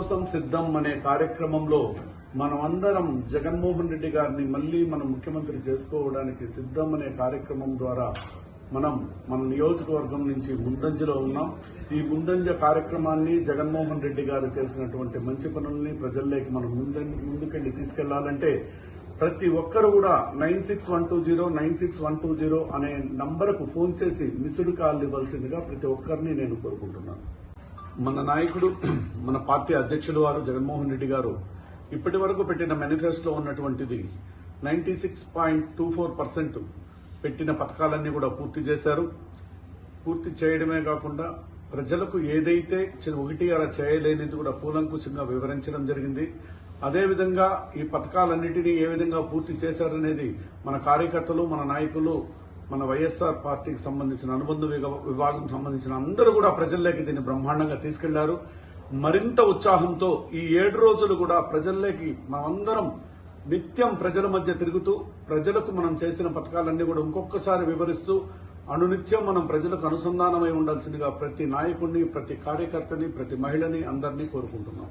కోసం సిద్ధం అనే కార్యక్రమంలో మనం అందరం జగన్మోహన్ రెడ్డి గారిని మళ్ళీ మనం ముఖ్యమంత్రి చేసుకోవడానికి సిద్ధం అనే కార్యక్రమం ద్వారా మనం మన నియోజకవర్గం నుంచి ముందంజలో ఉన్నాం. ఈ ముందంజ కార్యక్రమాన్ని జగన్మోహన్ రెడ్డి గారు చేసినటువంటి మంచి పనుల్ని ప్రజల్లోకి మనం ముందు ముందుకెళ్ళి తీసుకెళ్ళాలంటే ప్రతి ఒక్కరు కూడా nine six one two zero nine six one two zero అనే నంబర్కు ఫోన్ చేసి మిస్డ్ కాల్ ఇవ్వాల్సిందిగా ప్రతి ఒక్కరిని నేను కోరుకుంటున్నాను. మన నాయకుడు మన పార్టీ అధ్యక్షులు వారు జగన్మోహన్ రెడ్డి గారు ఇప్పటి వరకు పెట్టిన మేనిఫెస్టో ఉన్నటువంటిది ninety six point two four percent పెట్టిన పథకాలన్నీ కూడా పూర్తి చేశారు. పూర్తి చేయడమే కాకుండా ప్రజలకు ఏదైతే ఒకటి అలా చేయలేనిది కూడా కూలంకుశంగా వివరించడం జరిగింది. అదేవిధంగా ఈ పథకాలన్నిటినీ ఏ విధంగా పూర్తి చేశారనేది మన కార్యకర్తలు మన నాయకులు మన వైఎస్ఆర్ పార్టీకి సంబంధించిన అనుబంధ విభా- విభాగం సంబంధించిన అందరూ కూడా ప్రజల్లోకి దీన్ని బ్రహ్మాండంగా తీసుకెళ్ళారు. మరింత ఉత్సాహంతో ఈ ఏడు రోజులు కూడా ప్రజల్లోకి మనమందరం నిత్యం ప్రజల మధ్య తిరుగుతూ ప్రజలకు మనం చేసిన పథకాలన్నీ కూడా ఇంకొకసారి వివరిస్తూ అనునిత్యం మనం ప్రజలకు అనుసంధానమై ఉండాల్సిందిగా ప్రతి నాయకుడిని ప్రతి కార్యకర్తని ప్రతి మహిళని అందరినీ కోరుకుంటున్నాం.